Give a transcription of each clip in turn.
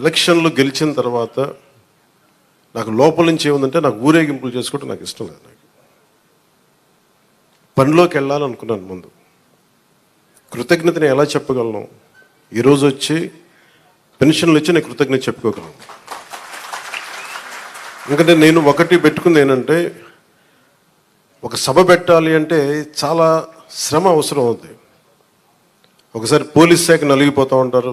ఎలక్షన్లు గెలిచిన తర్వాత నాకు లోపల నుంచి ఏముందంటే నాకు ఊరేగింపులు చేసుకోవడం నాకు ఇష్టం లేదు నాకు. పనిలోకి వెళ్ళాలనుకున్నాను ముందు. కృతజ్ఞతని ఎలా చెప్పగలను? ఈరోజు వచ్చి పెన్షన్లు ఇచ్చి నేను కృతజ్ఞత చెప్పుకోగలను. ఎందుకంటే నేను ఒకటి పెట్టుకుంది ఏంటంటే ఒక సభ పెట్టాలి అంటే చాలా శ్రమ అవసరం అవుతుంది ఒకసారి పోలీస్ శాఖ నలిగిపోతూ ఉంటారు.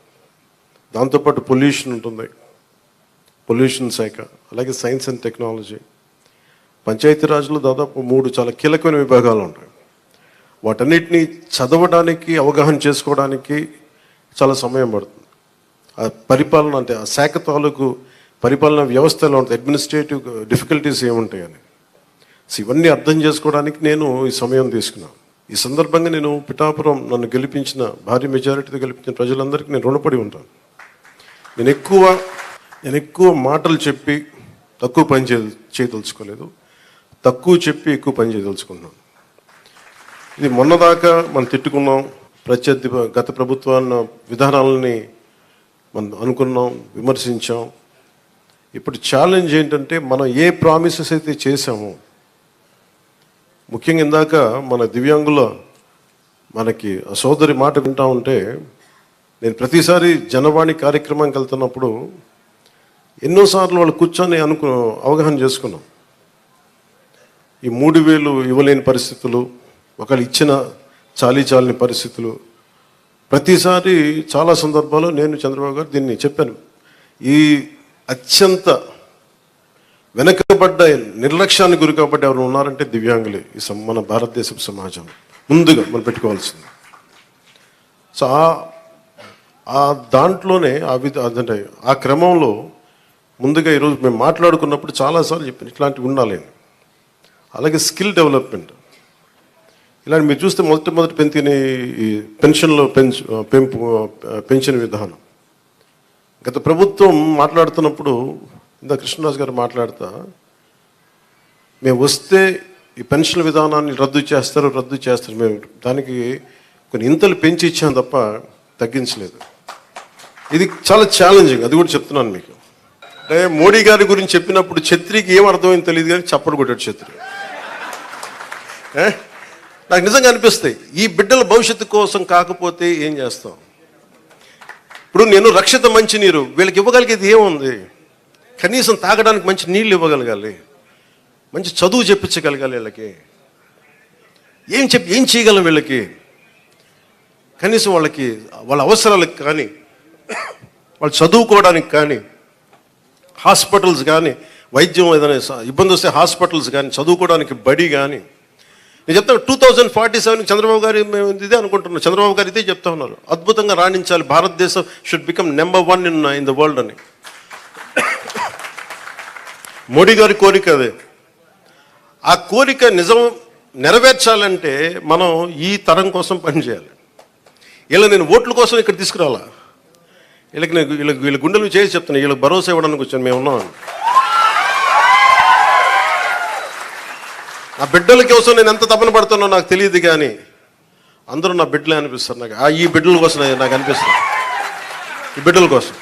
దాంతోపాటు పొల్యూషన్ ఉంటుంది. పొల్యూషన్ శాఖ అలాగే సైన్స్ అండ్ టెక్నాలజీ. పంచాయతీరాజ్లో దాదాపు మూడు చాలా కీలకమైన విభాగాలు ఉంటాయి. వాటన్నిటిని చదవడానికి అవగాహన చేసుకోవడానికి చాలా సమయం పడుతుంది. ఆ పరిపాలన అంటే ఆ శాఖ తాలూకు పరిపాలన వ్యవస్థ ఎలా ఉంటుంది అడ్మినిస్ట్రేటివ్ డిఫికల్టీస్ ఏముంటాయని సో ఇవన్నీ అర్థం చేసుకోవడానికి నేను ఈ సమయం తీసుకున్నాను. ఈ సందర్భంగా నేను పిఠాపురం నన్ను గెలిపించిన భారీ మెజారిటీతో గెలిపించిన ప్రజలందరికీ నేను రుణపడి ఉంటాను. నేను ఎక్కువ నేను ఎక్కువ మాటలు చెప్పి తక్కువ పని చే చేయదలుచుకోలేదు. తక్కువ చెప్పి ఎక్కువ పని చేయదలుచుకున్నాను. ఇది మొన్నదాకా మనం తిట్టుకున్నాం. ప్రత్యర్థి గత ప్రభుత్వాన్ని విధానాలని మనం అనుకున్నాం విమర్శించాం. ఇప్పుడు ఛాలెంజ్ ఏంటంటే మనం ఏ ప్రామిసెస్ అయితే చేసామో ముఖ్యంగా ఇందాక మన దివ్యాంగుల మనకి ఆ సోదరి మాట వింటా ఉంటే నేను ప్రతిసారి జనవాణి కార్యక్రమానికి వెళ్తున్నప్పుడు ఎన్నోసార్లు వాళ్ళు కూర్చొని అనుకు అవగాహన చేసుకున్నాం. ఈ మూడు వేలు ఇవ్వలేని పరిస్థితులు ఒకళ్ళు ఇచ్చిన చాలీ చాలని పరిస్థితులు. ప్రతిసారి చాలా సందర్భాల్లో నేను చంద్రబాబు గారు దీన్ని చెప్పాను. ఈ అత్యంత వెనకబడ్డ నిర్లక్ష్యానికి గురి కాబట్టి ఎవరు ఉన్నారంటే దివ్యాంగులే ఈ మన భారతదేశపు సమాజం. ముందుగా మనం పెట్టుకోవాల్సింది. సో ఆ- దాంట్లోనే ఆ విధ అదంటే ఆ క్రమంలో ముందుగా ఈరోజు మేము మాట్లాడుకున్నప్పుడు చాలాసార్లు చెప్పాను ఇట్లాంటివి ఉండాలి అలాగే స్కిల్ డెవలప్మెంట్. ఇలాంటి మీరు చూస్తే మొదటి మొదటి పెంచిన ఈ పెన్షన్లో పెంచు పెంపు పెన్షన్ విధానం. గత ప్రభుత్వం మాట్లాడుతున్నప్పుడు ఇందా కృష్ణరాజు గారు మాట్లాడుతా మేము వస్తే ఈ పెన్షన్ విధానాన్ని రద్దు చేస్తారు రద్దు చేస్తారు మేము దానికి కొన్ని ఇంతలు పెంచి ఇచ్చాం తప్ప తగ్గించలేదు. ఇది చాలా ఛాలెంజింగ్ అది కూడా చెప్తున్నాను మీకు. అంటే మోడీ గారి గురించి చెప్పినప్పుడు ఛత్రికి ఏం అర్థమైంది తెలియదు కానీ చప్పడు కొట్టాడు ఛత్రి. నాకు నిజంగా అనిపిస్తాయి ఈ బిడ్డల భవిష్యత్తు కోసం కాకపోతే ఏం చేస్తాం? ఇప్పుడు నేను రక్షిత మంచినీరు వీళ్ళకి ఇవ్వగలిగేది ఏముంది? కనీసం తాగడానికి మంచి నీళ్ళు ఇవ్వగలగాలి. మంచి చదువు చెప్పించగలగాలి వీళ్ళకి. ఏం చెప్పి ఏం చేయగలం వీళ్ళకి? కనీసం వాళ్ళకి వాళ్ళ అవసరాలకు కానీ వాళ్ళు చదువుకోవడానికి కానీ హాస్పిటల్స్ కానీ వైద్యం ఏదైనా ఇబ్బంది వస్తే హాస్పిటల్స్ కానీ చదువుకోవడానికి బడి కానీ. నేను చెప్తాను two thousand forty seven Chandrababu garu మేము ఇదే అనుకుంటున్నాం. చంద్రబాబు గారు ఇదే చెప్తా ఉన్నారు. అద్భుతంగా రాణించాలి. భారతదేశం should become number one in in the world అని. మోడీ గారి కోరిక అదే. ఆ కోరిక నిజం నెరవేర్చాలంటే మనం ఈ తరం కోసం పనిచేయాలి. ఇలా నేను ఓట్ల కోసం ఇక్కడ తీసుకురావాలా వీళ్ళకి నేను వీళ్ళకి వీళ్ళ గుండెలు చేసి చెప్తాను వీళ్ళకి భరోసా ఇవ్వడానికి వచ్చాను మేము ఉన్నాం. నా బిడ్డల కోసం నేను ఎంత తపన పడుతున్నా నాకు తెలియదు కానీ అందరూ నా బిడ్డలే అనిపిస్తారు నాకు. ఆ ఈ బిడ్డల కోసం నాకు అనిపిస్తుంది. ఈ బిడ్డల కోసం.